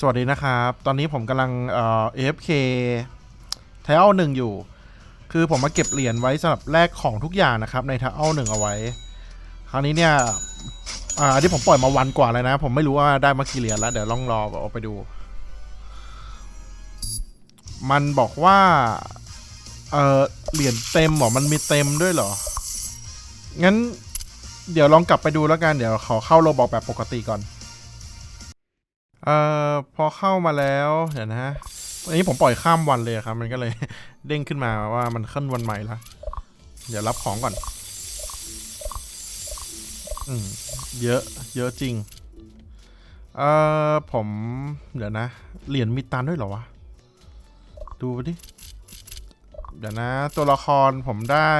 สวัสดีนะครับ ตอนนี้ผมกำลังเอ่อ AFK ไทเอลหนึ่งอยู่ คือผมมาเก็บเหรียญไว้สำหรับแลกของทุกอย่างนะครับ ในไทเอลหนึ่งเอาไว้ คราวนี้เนี่ย อ่าอันนี้ผมปล่อยมาวันกว่าเลยนะ ผมไม่รู้ว่าได้มากี่เหรียญแล้ว เดี๋ยวลองรอเอาไปดู มันบอกว่า เออเหรียญเต็มเหรอ มันมีเต็มด้วยเหรอ งั้น เดี๋ยวลองกลับไปดูแล้วกัน เดี๋ยวขอเข้าโรบอกแบบปกติก่อน เอ่อพอเข้ามาแล้วเดี๋ยวนะฮะอันนี้ผมปล่อยข้ามวันเลยครับ มันก็เลย เด้งขึ้นมาว่ามันขึ้นวันใหม่แล้วเดี๋ยวรับของก่อน อืมเยอะ เยอะจริง เอ่อผมเดี๋ยวนะ เหรียญมีตันด้วยเหรอวะ ดูไปดิ เดี๋ยวนะ ตัวละครผมได้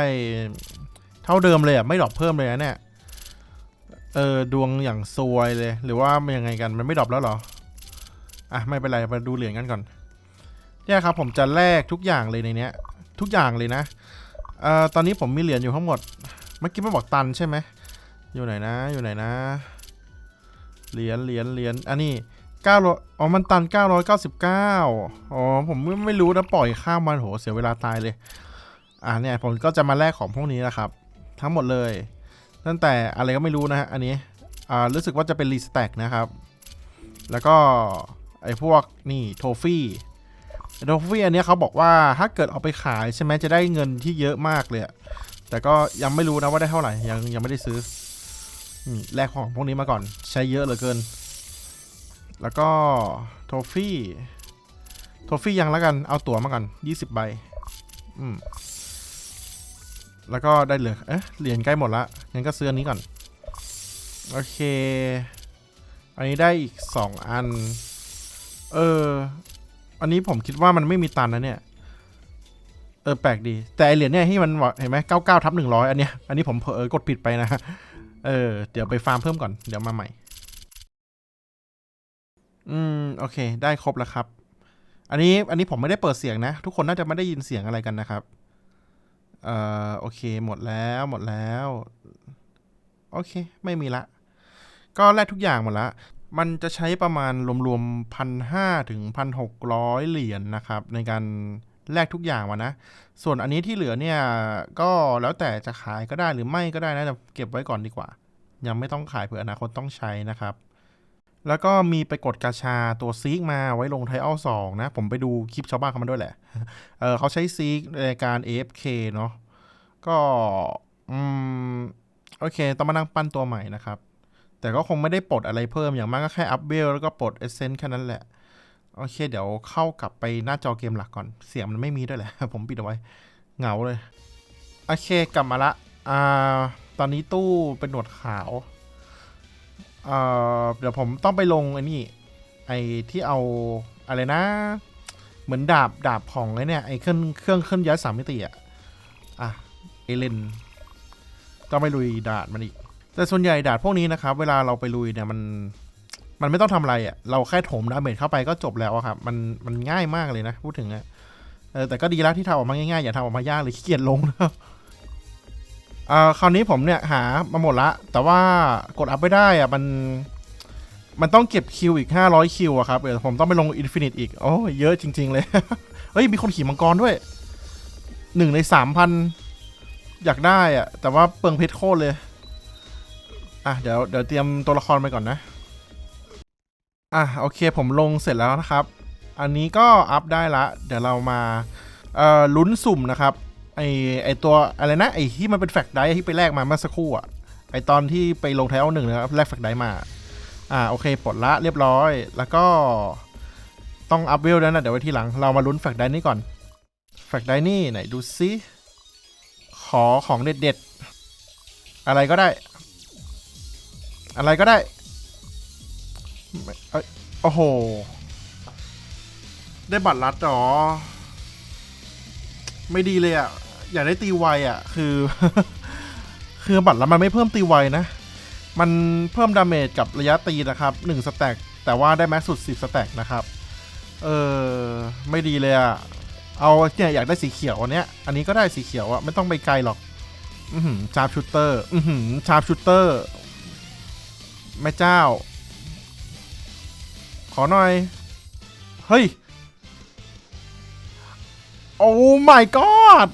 เท่าเดิมเลยอะ ไม่ดรอปเพิ่มเลยนะเนี่ย เออ ดวงอย่างซวยเลย หรือว่ามันยังไงกัน มันไม่ดรอปแล้วเหรอ อะไม่เป็นไรมาดูเหรียญกันก่อนเนี่ยครับผมจะแลกทุกอย่างเลยในเนี้ย ทุกอย่างเลยนะเอ่อตอนนี้ผมมีเหรียญอยู่ทั้งหมดเมื่อกี้ไมันบอกตันใช่ไหมอยู่ไหนนะอยู่ไหนนะเหรียญเหรียญเหรียญอันนี้เก้าร้อยอ๋อมันตันเก้าร้อยเก้าสิบเก้าอ๋อผมไม่ไม่รู้นะปล่อยข้ามมันโหเสียเวลาตายเลย อ่าเนี่ยผมก็จะมาแลกของพวกนี้นะครับ ทั้งหมดเลย ตั้งแต่อะไรก็ไม่รู้นะฮะอันนี้อ่ารู้สึกว่าจะเป็นรีสแต็กนะครับ แล้วก็ ไอ้พวกนี่โทฟี่โทฟี่อันนี้เขาบอกว่าถ้าเกิดเอาไปขายใช่ไหมจะได้เงินที่เยอะมากเลยแต่ก็ยังไม่รู้นะว่าได้เท่าไหร่ยังยังไม่ได้ซื้อแลกของพวกนี้มาก่อนใช้เยอะเหลือเกิน แล้วก็โทฟี่โทฟี่ยังแล้วกันเอาตั๋วมาก่อน20 ใบอืมแล้วก็ได้เหลือเอ๊ะเหรียญใกล้หมดละงั้นก็ซื้ออันนี้ก่อน โอเค อันนี้ได้อีกสองอัน เออ อันนี้ผมคิดว่ามันไม่มีตันนะเนี่ย เออแปลกดี แต่ไอเหรียญเนี่ยที่มันเห็นไหมเก้าเก้าทับหนึ่งร้อยอันเนี้ย อันนี้ผมเผลอกดผิดไปนะ เออ เดี๋ยวไปฟาร์มเพิ่มก่อน เดี๋ยวมาใหม่ อืม โอเค ได้ครบแล้วครับ อันนี้ อันนี้ผมไม่ได้เปิดเสียงนะ ทุกคนน่าจะไม่ได้ยินเสียงอะไรกันนะครับ เอ่อ โอเค หมดแล้ว หมดแล้ว โอเค ไม่มีละก็แลกทุกอย่างหมดละ มันจะใช้ประมาณรวมๆพันห้าถึงพันหกร้อยเหรียญนะครับ ในการแลกทุกอย่างมานะ ส่วนอันนี้ที่เหลือเนี่ยก็แล้วแต่จะขายก็ได้หรือไม่ก็ได้นะแต่เก็บไว้ก่อนดีกว่า ยังไม่ต้องขายเผื่ออนาคตต้องใช้นะครับ แล้วก็มีไปกดกาชาตัวซีกมาไว้ลงไทอัลสองนะ ผมไปดูคลิปชาวบ้านเขามาด้วยแหละ เออเขาใช้ซีกในการ AFK เนาะก็อืมโอเค ต้องมานั่งปั้นตัวใหม่นะครับ แต่ก็คงไม่ได้ปลดอะไรเพิ่มอย่างมากก็แค่อัพเวลแล้วก็ปลดเอเซนต์แค่นั้นแหละ โอเค เดี๋ยวเข้ากลับไปหน้าจอเกมหลักก่อน เสียงมันไม่มีด้วยแหละ ผมปิดเอาไว้ เหงาเลย โอเคกลับมาละอ่าตอนนี้ตู้เป็นหนวดขาวเอ่อเดี๋ยวผมต้องไปลงไอ้นี่ ไอ้ที่เอาอะไรนะ เหมือนดาบดาบของไอ้เนี่ยไอ้เครื่องเครื่องเครื่องย้ายสามมิติอะอะเอเลนต้องไปลุยดานมันอีก แต่ส่วนใหญ่ดานพวกนี้นะครับ เวลาเราไปลุยเนี่ยมันมันไม่ต้องทำอะไรอะ่ะ เราแค่ถมดาเมจเข้าไปก็จบแล้วครับ มันมันง่ายมากเลยนะ พูดถึงอะเออแต่ก็ดีแล้วที่ทำออกมาง่ายๆ อย่าทำออกมายากเลยขี้เกียจลงนะครับอ่าคราวนี้ผมเนี่ยหามาหมดละ แต่ว่ากดอัพไม่ได้อะมันมันต้องเก็บคิวอีก 500 คิวอะครับ เดี๋ยวผมต้องไปลงอินฟินิตอีก โอ้เยอะจริง ๆ เลย เฮ้ย มีคนขี่มังกรด้วยหนึ่งในสามพันอยากได้อะแต่ว่าเปลืองเพชรโคตรเลย อะเดี๋ยวเดี๋ยวเตรียมตัวละครไปก่อนนะ อะโอเคผมลงเสร็จแล้วนะครับ อันนี้ก็อัพได้ละ เดี๋ยวเรามาเอ่อลุ้นสุ่มนะครับไอไอตัวอะไรนะไอที่มันเป็นแฟกไดที่ไปแลกมาเมื่อสักครู่อะไอตอนที่ไปลงไทเอลหนึ่งนะครับแลกแฟกไดมา อ่าโอเคปลดละเรียบร้อย แล้วก็ต้องอัพเวลแล้วนะเดี๋ยวไว้ทีหลังเรามาลุ้นแฟกไดนี่ก่อนแฟกไดนี่ไหนดูซิขอของเด็ดๆ อะไรก็ได้ อะไรก็ได้เอ้ยโอ้โห ได้บัตรลัดหรอ ไม่ดีเลยอะ่ะ อยากได้ตีไวอะ่ะ คือ คือบัตรแล้วมันไม่เพิ่มตีไวนะ มันเพิ่มดาเมจกับระยะตีนะครับ1สแต็กแต่ว่าได้แม็กสุด 10สแต็กนะครับ เออ ไม่ดีเลยอะ่ะ เอาเนี่ยอยากได้สีเขียวอันเนี้ย อันนี้ก็ได้สีเขียวอะไม่ต้องไปไกลหรอก อือหือชาร์ปชูเตอร์ อือหือชาร์ปชูเตอร์ แม่เจ้า ขอหน่อย เฮ้ย โอ้ my god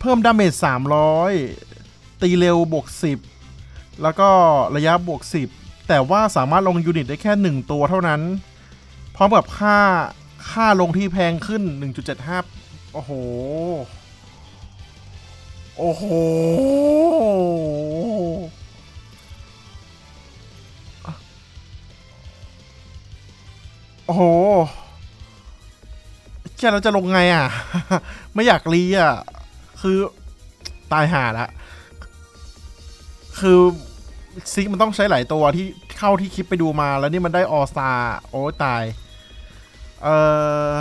เพิ่มดาเมจ300 ตีเร็วบวก 10 แล้วก็ระยะบวก 10 แต่ว่าสามารถลงยูนิตได้แค่ 1 ตัวเท่านั้น พร้อมกับค่าค่าลงที่แพงขึ้น 1.75 โอ้โห โอ้โห โอ้โหแกเราจะลงไงอะ ไม่อยากรีอะ คือตายหาละ คือซิกมันต้องใช้หลายตัวที่เข้าที่คลิปไปดูมาแล้วนี่มันได้ออสตาโอ้ตาย เอ่อ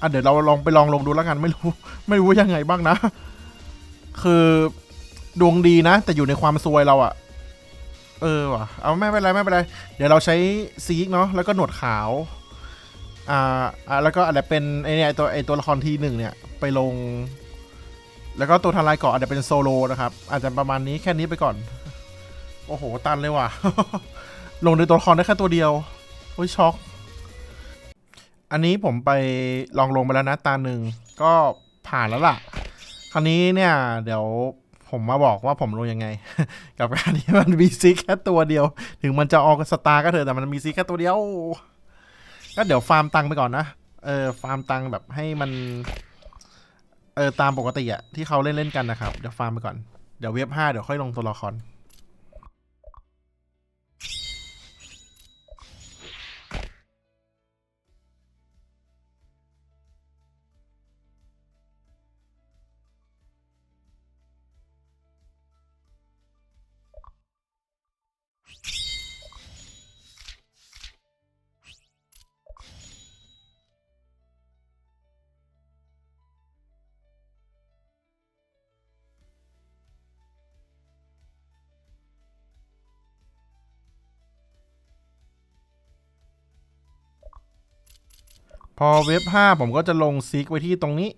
อะเดี๋ยวเราลองไปลองลงดูแล้วกันไม่รู้ ไม่รู้ยังไงบ้างนะ คือดวงดีนะ แต่อยู่ในความซวยเราอะเออว่ะ เอาไม่เป็นไรไม่เป็นไร เดี๋ยวเราใช้ซีกเนาะแล้วก็หนวดขาว อ่าอ่าแล้วก็อาจจะเป็นไอเนี่ยไอ้ตัวไอตัวละครทีหนึ่งเนี่ยไปลง แล้วก็ตัวทลายเกาะอาจจะเป็นโซโลนะครับ อาจจะประมาณนี้แค่นี้ไปก่อน โอ้โห ตันเลยว่ะ ลงในตัวละครได้แค่ตัวเดียวโอ้ยช็อก อันนี้ผมไปลองลงไปแล้วนะตาหนึ่งก็ผ่านแล้วล่ะ คราวนี้เนี่ย เดี๋ยวผมมาบอกว่าผมลงยังไง กับการที่มันมีซีแค่ตัวเดียว ถึงมันจะออกสตาร์ก็เถอะแต่มันมีซีแค่ตัวเดียว ก็เดี๋ยวฟาร์มตังค์ไปก่อนนะ เออ ฟาร์มตังค์แบบให้มัน เออ ตามปกติอะที่เขาเล่นเล่นกันนะครับ เดี๋ยวฟาร์มไปก่อน เดี๋ยวเว็บห้าเดี๋ยวค่อยลงตัวละคร พอเว็บห้าผมก็จะลงซิกไว้ที่ตรงนี้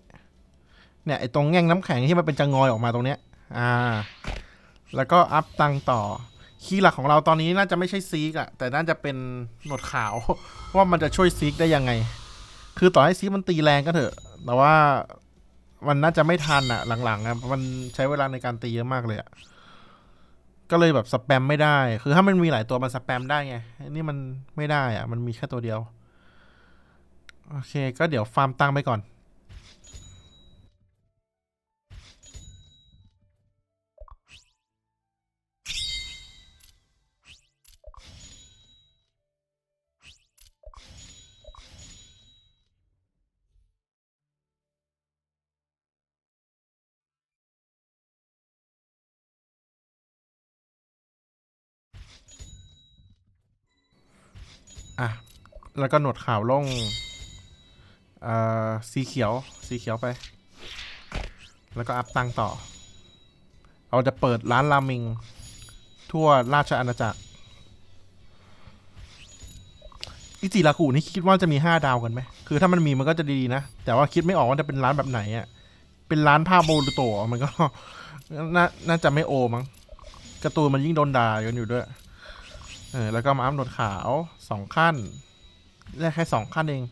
เนี่ยไอตรงแง่งน้ำแข็งที่มันเป็นจะงอยออกมาตรงเนี้ย อ่า แล้วก็อัพตังต่อ คีย์หลักของเราตอนนี้น่าจะไม่ใช่ซีกอะแต่น่าจะเป็นหนวดขาว ว่ามันจะช่วยซีกได้ยังไง คือต่อให้ซีกมันตีแรงก็เถอะ แต่ว่ามันน่าจะไม่ทันอะหลังๆอะมันใช้เวลาในการตีเยอะมากเลยอะก็เลยแบบสแปมไม่ได้ คือถ้ามันมีหลายตัวมันสแปมได้ไงอันนี่มันไม่ได้อะมันมีแค่ตัวเดียว โอเค ก็เดี๋ยวฟาร์มตังค์ไปก่อน อะ แล้วก็หนวดขาวลง เอ่อสีเขียวสีเขียวไป แล้วก็อัพตังต่อ เราจะเปิดร้านรามิงทั่วราชอาณาจักรอิจิรากุนี่คิดว่าจะมีห้าดาวกันไหม คือถ้ามันมีมันก็จะดีนะ แต่ว่าคิดไม่ออกว่าจะเป็นร้านแบบไหนอะ่ะ เป็นร้านผ้าโบรูโตะมันก็น่าน่าจะไม่โอมั้งกร์ตูนมันยิ่งโดนด่ากันอยู่ด้วย เออ แล้วก็มาอัพโหนดขาวสองขั้นแรกแค่สองขั้นเอง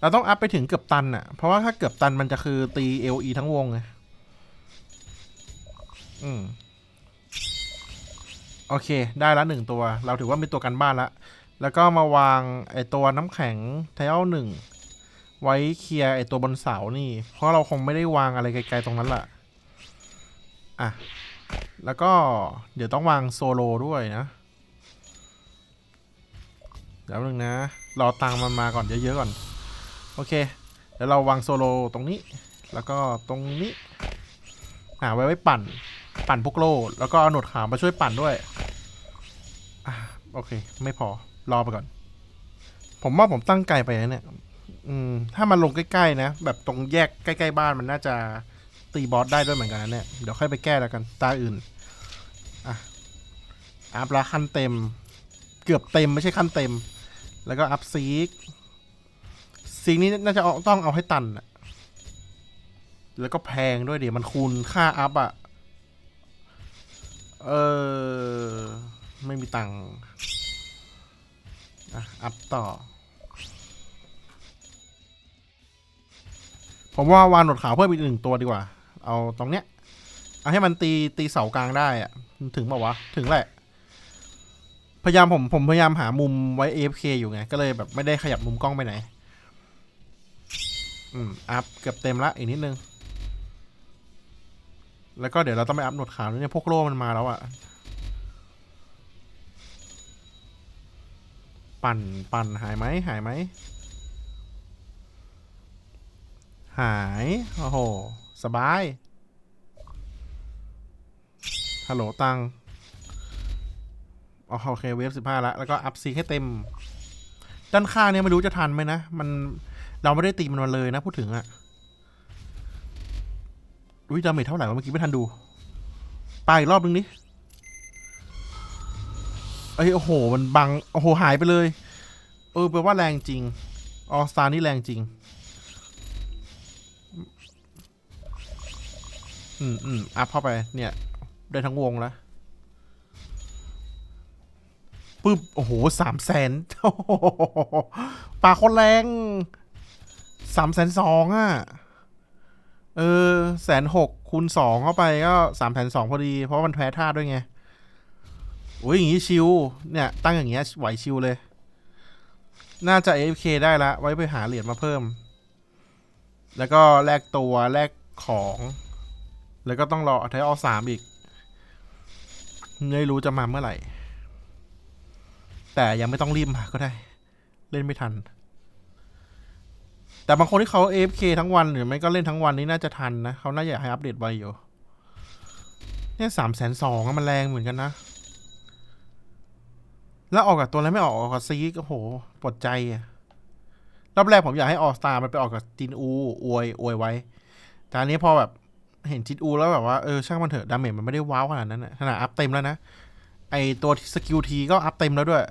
เราต้องอัพไปถึงเกือบตันอะเพราะว่าถ้าเกือบตันมันจะคือตี LE ทั้งวงไงอืม โอเค ได้ละหนึ่งตัว เราถือว่ามีตัวกันบ้านละ แล้วก็มาวางไอตัวน้ำแข็งไทเอลหนึ่งไว้เคลียร์ไอตัวบนเสานี่ เพราะเราคงไม่ได้วางอะไรไกลๆตรงนั้นละอะ แล้วก็เดี๋ยวต้องวางโซโลด้วยนะเดี๋ยวนึงนะ รอตังมันมาก่อนเยอะๆก่อน โอเค เดี๋ยวเราวางโซโลตรงนี้ แล้วก็ตรงนี้ หาไว้ไว้ปั่น ปั่นพวกโลแล้วก็เอาหนวดขาวมาช่วยปั่นด้วยอะโอเค ไม่พอ รอไปก่อน ผมว่าผมตั้งไกลไปนะเนี่ย อืม ถ้ามันลงใกล้ๆนะ แบบตรงแยกใกล้ๆบ้านมันน่าจะตีบอสได้ด้วยเหมือนกันนะเนี่ย เดี๋ยวค่อยไปแก้แล้วกัน ตาอื่น อะอัพละขั้นเต็ม เกือบเต็มไม่ใช่ขั้นเต็ม แล้วก็อัพซีก ซีกนี้น่าจะเอาต้องเอาให้ตันอะแล้วก็แพงด้วยเดี๋ยวมันคูณค่าอัพอะเออ ไม่มีตังค์อะ อัพต่อ ผมว่าวานหนวดขาวเพิ่มอีกหนึ่งตัวดีกว่า เอาตรงเนี้ย เอาให้มันตีตีเสากลางได้อะถึงป่าวะ ถึงแหละ พยายามผมผมพยายามหามุมไว้ AFK อยู่ไง ก็เลยแบบไม่ได้ขยับมุมกล้องไปไหน อืม อัพเกือบเต็มละอีกนิดนึง แล้วก็เดี๋ยวเราต้องไปอัพหนวดขาวด้วยเนี่ยพวกโล่มันมาแล้วอะปั่นปั่นหายไหมหายไหม หาย โอ้โห สบาย ฮัลโหลตังอ๋อโอเคเวฟสิบห้าล้วแล้วก็อัพซีให้เต็ม ด้านข้างเนี่ยไม่รู้จะทันไหมนะ มัน เราไม่ได้ตีมันมาเลยนะพูดถึงอะอุ้ยดาเมจเท่าไหร่วะเมื่อกี้ไม่ทันดูไปอีกรอบนึงนี่เอ้ยโอ้โห มันบัง โอ้โห หายไปเลย เออแปลว่าแรงจริง ออสตานี่แรงจริง อืมอืมอัพเข้าไป เนี่ย ได้ทั้งวงแล้วปึ๊บ โอ้โหสามแสนโอ้โหปลาคนแรง สามแสนสองอะ เออแสนหกคูณสองเข้าไปก็สามแสนสองพอดี เพราะมันแพ้ท่าด้วยไงโอ้ยอย่างงี้ชิว เนี่ย ตั้งอย่างเงี้ยไหวชิวเลย น่าจะ AFK ได้ละ ไว้ไปหาเหรียญมาเพิ่ม แล้วก็แลกตัวแลกของ แล้วก็ต้องรอไทออสามอีกไม่รู้จะมาเมื่อไหร่ แต่ยังไม่ต้องรีบมาก็ได้ เล่นไม่ทัน แต่บางคนที่เขา AFK ทั้งวันหรือไม่ก็เล่นทั้งวันนี้น่าจะทันนะเขาน่าจะอยากให้อัปเดตไวอยู่เนี่ยสามแสนสองมันแรงเหมือนกันนะ แล้วออกกับตัวอะไรไม่ออกออกกับซีกโอ้โหปวดใจอะรอบแรกผมอยากให้ออสตามันไปออกกับจินอูอวยอวยไว้ แต่อันนี้พอแบบเห็นจินอูแล้วแบบว่าเออช่างมันเถอะดาเมจมันไม่ได้ว้าวขนาดนั้นนะขนาดอัพเต็มแล้วนะไอตัวสกิลทีก็อัพเต็มแล้วด้วย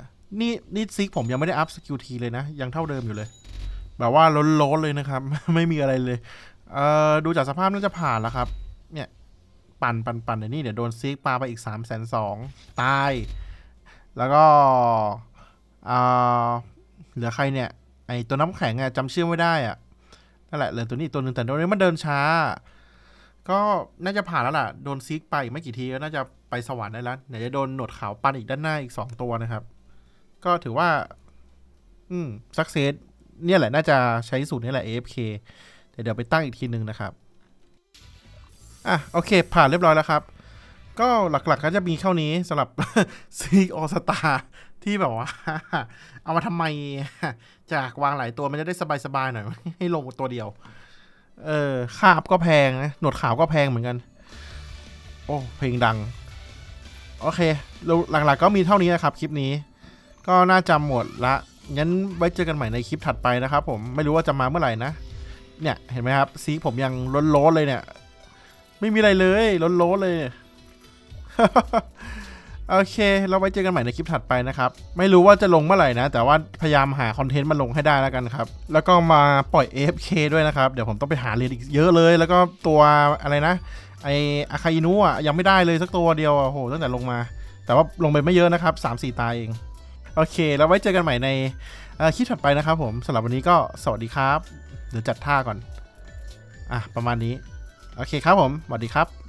นี่นี่ซิกผมยังไม่ได้อัพสกิลทีเลยนะ ยังเท่าเดิมอยู่เลย แบบว่าล้นๆเลยนะครับ ไม่มีอะไรเลย เอ่อดูจากสภาพน่าจะผ่านแล้วครับ เนี่ย ปั่นปั่นปั่นเดี๋ยวนี้เดี๋ยวโดนซิกปลาไปอีกสามแสนสองตาย แล้วก็อ่าเหลือใครเนี่ย ไอตัวน้ำแข็งอะจำชื่อไม่ได้อะนั่นแหละเหลือตัวนี้ตัวหนึ่งแต่ตัวนี้มันเดินช้า ก็น่าจะผ่านแล้วล่ะ โดนซิกไปไม่กี่ทีก็น่าจะไปสวรรค์ได้แล้วเดี๋ยวจะโดนหนวดขาวปันอีกด้านหน้าอีกสองตัวนะครับ ก็ถือว่า อืมสักเซส เนี่ยแหละน่าจะใช้สูตรนี้แหละ AFK แต่เดี๋ยวไปตั้งอีกทีหนึ่งนะครับ อะโอเค ผ่านเรียบร้อยแล้วครับ ก็หลักๆก็จะมีเท่านี้สำหรับซีออสตาที่แบบว่า เอามาทำไม จากวางหลายตัวมันจะได้สบายๆหน่อย ให้ลงตัวเดียว เออคาบก็แพงนะ หนวดขาวก็แพงเหมือนกัน โอ้เพลงดัง โอเคหลักๆก็มีเท่านี้นะครับคลิปนี้ ก็น่าจะหมดละ งั้นไว้เจอกันใหม่ในคลิปถัดไปนะครับผมไม่รู้ว่าจะมาเมื่อไหร่นะ เนี่ยเห็นไหมครับซีผมยังล้นๆเลยเนี่ย ไม่มีอะไรเลยล้นๆเลยโอเค เราไว้เจอกันใหม่ในคลิปถัดไปนะครับ ไม่รู้ว่าจะลงเมื่อไหร่นะ แต่ว่าพยายามหาคอนเทนต์มาลงให้ได้แล้วกันครับ แล้วก็มาปล่อย AFK ด้วยนะครับ เดี๋ยวผมต้องไปหาเรียนอีกเยอะเลย แล้วก็ตัวอะไรนะ ไออาคาอินุอะยังไม่ได้เลยสักตัวเดียวอะโหตั้งแต่ลงมา แต่ว่าลงไปไม่เยอะนะครับ3ามสี่ตาเอง โอเค แล้วไว้เจอกันใหม่ในคลิปถัดไปนะครับผมสำหรับวันนี้ก็สวัสดีครับ เดี๋ยวจัดท่าก่อน อะ ประมาณนี้ โอเคครับผม สวัสดีครับ